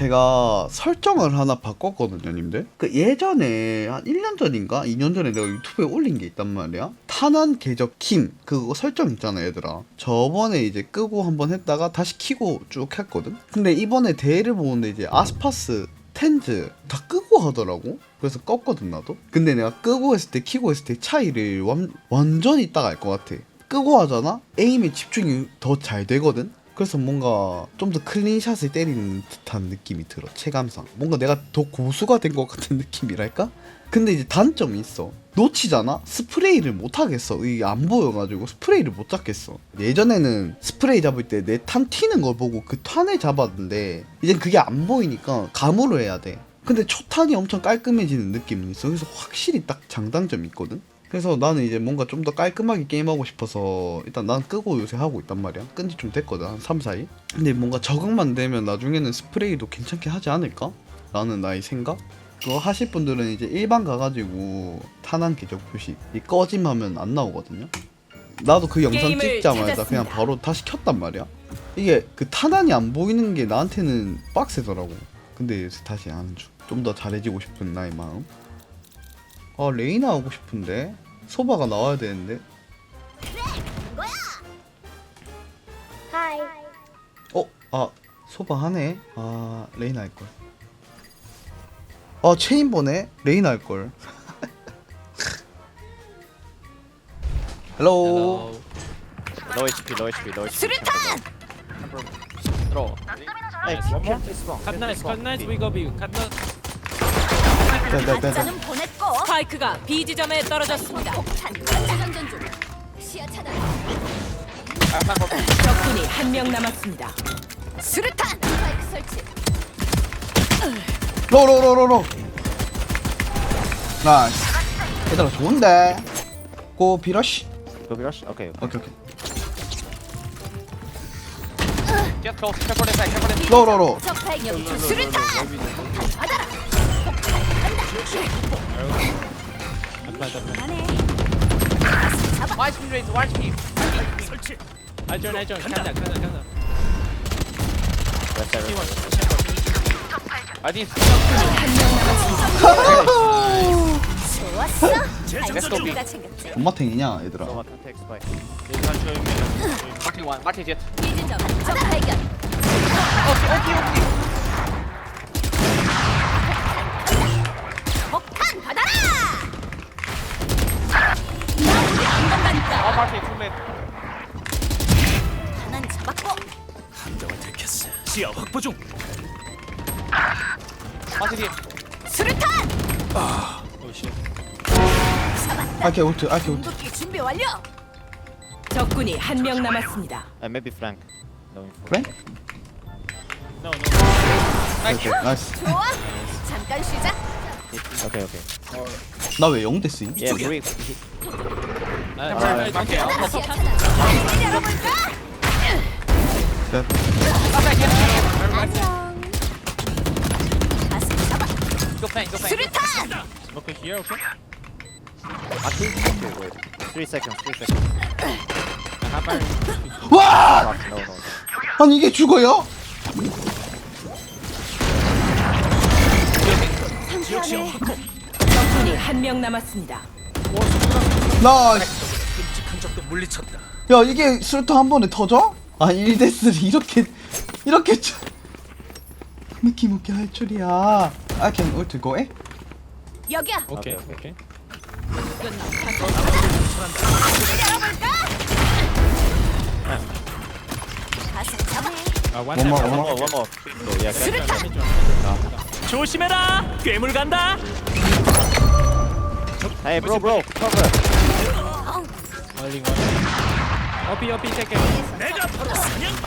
제가 설정을 하나 바꿨거든요, 님들. 그 예전에 한 1년 전인가 2년 전에 내가 유튜브에 올린 게 있단 말이야. 탄환 궤적 킴 그거 설정 있잖아, 얘들아. 저번에 이제 끄고 한번 했다가 다시 키고 쭉 했거든. 근데 이번에 대회를 보는데 이제 아스파스 텐즈 다 끄고 하더라고. 그래서 껐거든 나도. 근데 내가 끄고 했을 때 키고 했을 때 차이를 완, 완전히 딱 알 것 같아. 끄고 하잖아? 에임에 집중이 더 잘 되거든? 그래서 뭔가 좀 더 클린샷을 때리는 듯한 느낌이 들어 체감상. 뭔가 내가 더 고수가 된 것 같은 느낌이랄까? 근데 이제 단점이 있어. 놓치잖아? 스프레이를 못 하겠어. 이게 안 보여가지고 스프레이를 못 잡겠어. 예전에는 스프레이 잡을 때 내 탄 튀는 걸 보고 그 탄을 잡았는데 이젠 그게 안 보이니까 감으로 해야 돼. 근데 초탄이 엄청 깔끔해지는 느낌이 있어. 그래서 확실히 딱 장단점이 있거든 그래서 나는 이제 뭔가 좀 더 깔끔하게 게임하고 싶어서 일단 난 끄고 요새 하고 있단 말이야. 끈지 좀 됐거든. 한 3, 4일. 근데 뭔가 적응만 되면 나중에는 스프레이도 괜찮게 하지 않을까? 라는 나의 생각? 그거 하실 분들은 이제 일반 가가지고 탄환 계적 표시 이 꺼짐하면 안 나오거든요. 나도 그 영상 찍자마자. 그냥 바로 다시 켰단 말이야. 이게 그 탄환이 안 보이는 게 나한테는 빡세더라고. 근데 다시 하는 중. 좀더 잘해지고 싶은 나의 마음. 아 레이나 하고 싶은데 소바가 나와야 되는데 하이. 어? 아 소바 하네 아 레이나 할걸 아 체인 보네 레이나 할걸 헬로 Low HP, low HP, low HP. 수류탄! Throw. Hey, one more. This one. Cut nice, cut nice, we go B. Cut nice. 네네네 가짜는 스파이크가 B 지점에 떨어졌습니다. 폭탄 전전 중. 시야 차단. 적군이 한 명 남았습니다. 수류탄. 스파이크 설치. 로로로로로 나이스 얘들아 좋은데 고 비러쉬 Go be rush. Okay. 오케이 오케이 Get close. Careful inside. Careful inside. 로로로 적 발견. 수류탄. 폭탄 받아라. Me. I join, I join. 간다. 좋았어. 가 챙겼지. 엄마탱이냐 얘들아. 이지점. 적 발견. 폭탄 받아라. Oh, Marty, too late. 하나는 잡았고. Marty jet. 수류탄. Oh shit. 아케 울트 아케 울트 공격기 준비 완료. 적군이 한 명 남았습니다. Uh, maybe flank. No info. 그래? No, no. 오케이 나이스 좋아. 잠깐 쉬자. Okay, okay. 나왜 영대 쓰임? Yeah, three. Uh, uh? 네. Go. Go. 수류탄. okay, here, okay. Okay, wait. Three seconds. Three seconds. No, no. 아니 이게 죽어요? 상쾌하네. 적군이 한 명 남았습니다. 나이스 야 이게 수류탄 한 번에 터져? 아 1대3 이렇게 이렇게 쳐- 느낌 있게 할 줄이야 I can ult go 에? 여기야. Okay, okay. 가슴 잡아. Uh. So yeah. 수류탄. 조심해라! 괴물 간다! Hey, bro, bro. Cover. Only one. OP, OP, take it.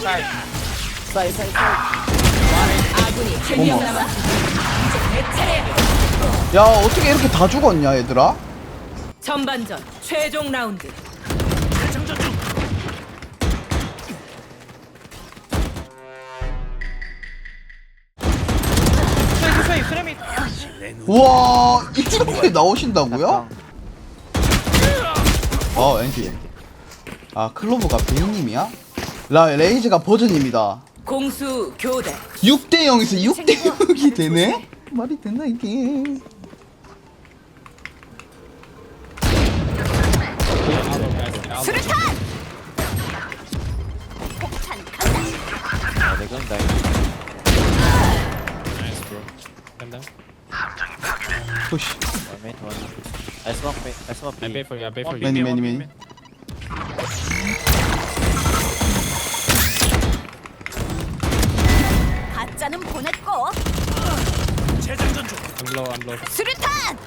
Side. Side, side, side. 아군이 한명 남았습니다. 이제 내 차례야. 야 어떻게 이렇게 다 죽었냐 얘들아? 전반전 최종 라운드. Sway, sway. 와 이렇게 나오신다고요? 어 엔티 아 클로브가 베이님이야? 라 레이즈가 버전입니다 공수 교대 6대 0에서 6대 0이 되네? 말이 되나 이게 수류탄! 폭탄 간다. 아, 내 그런다. Nice, bro. Calm down. 푸시 One one. I smoke mid. I smoke I B. pay for you. I pay for you. 매니 매니 매니 가짜는 보냈고 I'm low. I'm low. 수류탄!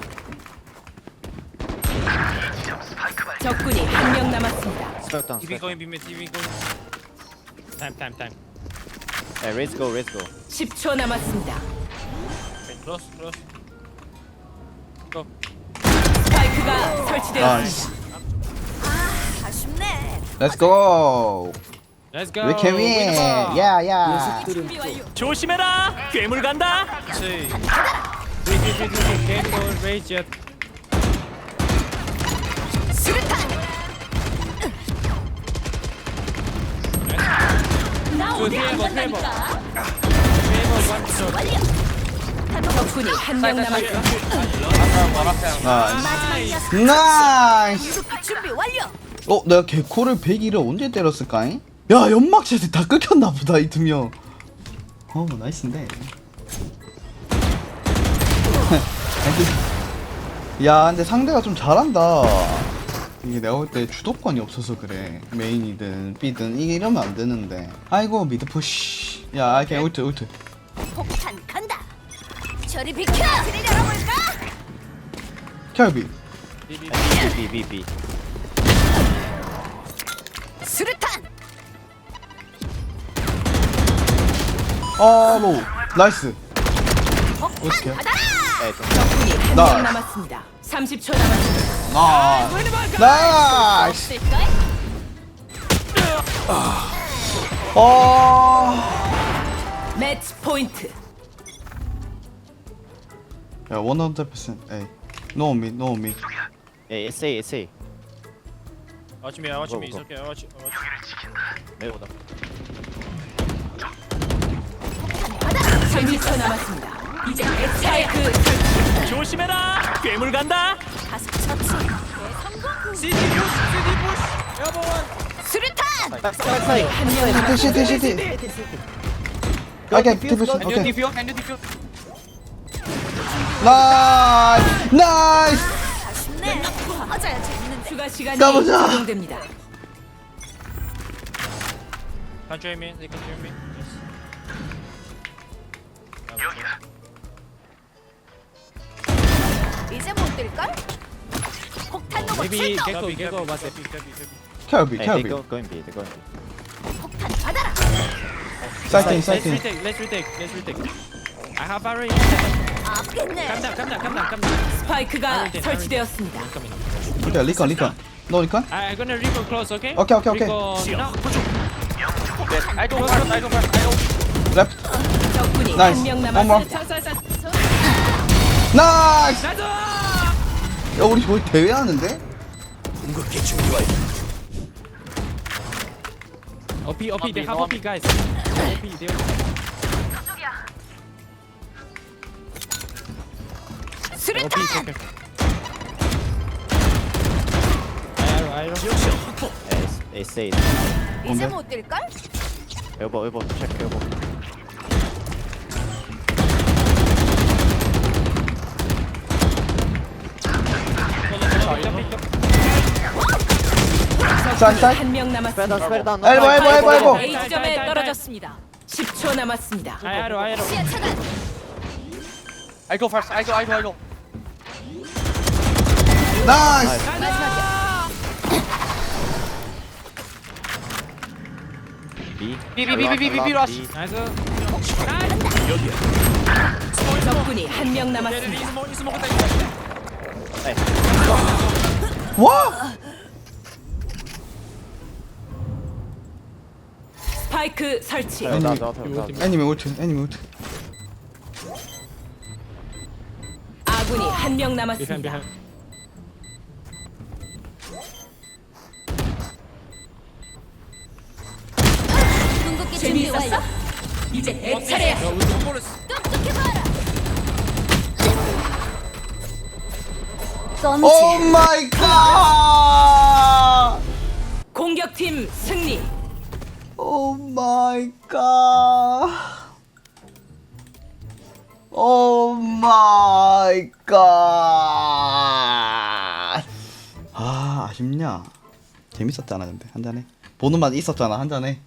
적군이 한 명 남았습니다. Smoke down. TV Smoke. going, B mid, TV going. Time, time, time. Hey, raise go, raise go. 10초 남았습니다. Okay, close, close. Go. 나이스 아쉽네. Let's go Let's go. We can win 야야 준비 완료. 조심해라. 괴물 간다. 나 어디 안. 간다니까. 완료. 적군이 한 명 남았습니다. 나이스 나이스. 준비 완료. 어 내가 개코를 101을 언제 때렸을까잉? 야 연막샷이 다 끊겼나 보다 이 두 명. 어 나이스인데. 야 근데 상대가 좀 잘한다. 이게 내가 볼 때 주도권이 없어서 그래. 메인이든 B든. 이게 이러면 안 되는데. 아이고 미드 푸시 야 그냥 울트 울트 폭탄. 저리 비켜. 켈비 B, B, B, B. 수류탄! 아 로우 나이스. Hey, don't. 적군이 한 나. 명 남았습니다. 30초 남았습니다. 아 나이스 없을까? 아 매치 포인트. 야, 100% 에이. No me, no me. Hey, SA, SA. Watch me, watch Go, me. It's go. okay. Watch, watch. 네, 오다. 30초 남았습니다. 이제 스파이크. 조심해라. 괴물 간다. 가슴 처치. 성공. CD push, CD push. 여보 원. 수류탄! 적군이 한명 남았습니다. 시티, 시티, 시티. 오케이, 디퓨스. 오케이. defuse? Can you defuse? 나이스! 나이스! 아쉽네. 맞아야 재밌는 추가 시간이 가보자. 적용됩니다. Can you hear me? They can hear me. Yes. 이제 못 뛸걸? 폭탄 로봇 Maybe 출동! gecko, gecko, was it? Gecko, gecko. 켈비, Hey, they 켈비. go, going B, they going B. 폭탄 받아라! 사이팅, Let's 사이팅. retake, let's retake, let's retake. I have already. 아프겠네. Calm down, calm down. 스파이크가 Iron 설치되었습니다. 오케이, 리컨, 리컨. 너 리컨? I, I'm gonna recon close, okay? Okay, okay, okay. Recon now. I go first, I go first, I go. 레프트. 적군이 나이스. 한 명. 남았습니다. 나이스! 야, 우리 거의 대회 하는데? OP, OP, they have OP, guys. OP, they 수류탄! Iron, iron. Hey, SA. 이제 못 뛸걸? elbow, elbow, check elbow. 사이드, 사이드. 한명 Spread 남았습니다. 엘보, 엘보, 엘보, 엘보. A 지점에. 떨어졌습니다. 10초 남았습니다. Iron, iron. 시야 차단! I go first. I go. I go. I go. 나이스! B. B, rush. B. 나이스. 적군이 한명 네, 남았습니다. 와! 스파이크 설치. down, down. 애니메 울트, 애니메 울트. 아군이 한 명 Behind, 남았습니다. behind. 궁극기 준비 완료. 재미있었어? 이제 내 차례야. 똑똑해 봐라. 껌치. 오 마이 갓! 공격팀 승리. 오 마이 갓! 오 마이 갓! 아, 아쉽냐? 재밌었잖아, 근데. 한 잔해. 보는 맛 있었잖아, 한 잔해.